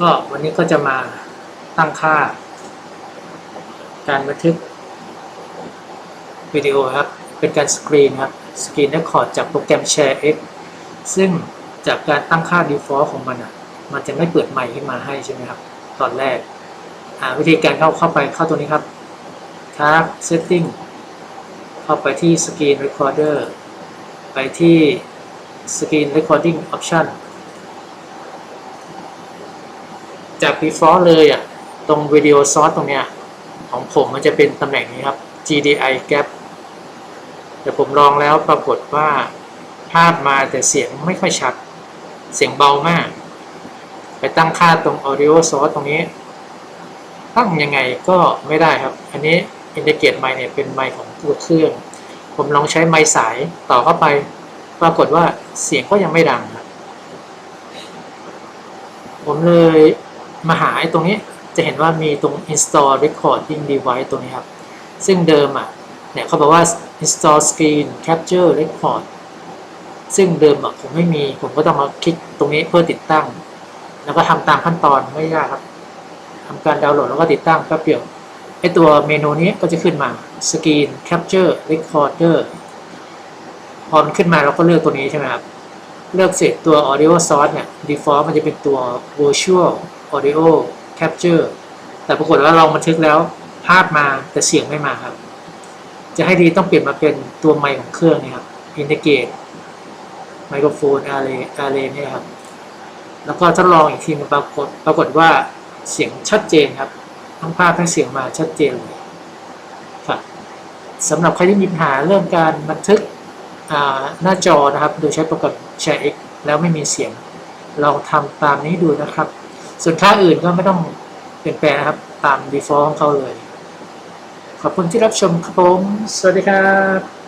ก็วันนี้ก็จะมาตั้งค่า การบันทึกวิดีโอครับ เป็นการสกรีนครับสกรีนเรคคอร์ดจากโปรแกรม ShareX ซึ่งจากการตั้งค่า default ของมันอะ มันจะไม่เปิดไมค์ขึ้นมาให้ใช่ไหมครับ ตอนแรกวิธีการเข้าเข้าไปเข้าตัวนี้ครับ tab setting เข้าไปที่ screen recorder ไปที่ screen recording option จาก default เลยอะตรง video source ตรงเนี้ยของผมมันจะเป็นตำแหน่งนี้ครับ GDI gap แต่ผมลองแล้วปรากฏว่าภาพมาแต่เสียงไม่ค่อยชัด เสียงเบามาก ไปตั้งค่าตรง audio source ตรงนี้ ตั้งยังไงก็ไม่ได้ครับ อันนี้ indicate ไมค์เนี่ยเป็นไมค์ของตัวเครื่อง ผมลองใช้ไมค์สายต่อเข้าไป ปรากฏว่าเสียงก็ยังไม่ดังครับผมเลย มาหาไอ้ตรงนี้จะเห็นว่ามีตรง install recording device ตรงนี้ครับ ซึ่งเดิมอะเนี่ยเขาบอกว่า install screen capture record ซึ่งเดิมอะผมไม่มีผมก็ต้องมาคลิกตรงนี้เพื่อติดตั้ง แล้วก็ทำตามขั้นตอนไม่ยากครับทำการดาวน์โหลดแล้วก็ติดตั้งแป๊บเดียวไอตัวเมนูนี้ก็จะขึ้นมา Screen Capture Recorder พอมันขึ้นมาเราก็เลือกตัวนี้ใช่ไหมครับ เลือกเสร็จตัว Audio Source เนี่ย Default มันจะเป็นตัว Virtual Audio Capture แต่ปรากฏว่าเราบันทึกแล้วภาพมาแต่เสียงไม่มาครับ จะให้ดีต้องเปลี่ยนมาเป็นตัวไมค์ของเครื่องนี่ครับ Integrate Microphone Array Array เนี่ยครับ แล้วก็ทดลองอีกทีมันปรากฏปรากฏว่าเสียงชัดเจนครับ ทั้งภาพทั้งเสียงมาชัดเจนเลยครับสำหรับใครที่มีปัญหาเรื่องการบันทึกหน้าจอนะครับ โดยใช้โปรแกรม ShareX แล้วไม่มีเสียงลองทำตามนี้ดูนะครับ ส่วนค่าอื่นก็ไม่ต้องเปลี่ยนแปลงนะครับ ตาม default ของเขาเลย ขอบคุณที่รับชมครับผม สวัสดีครับ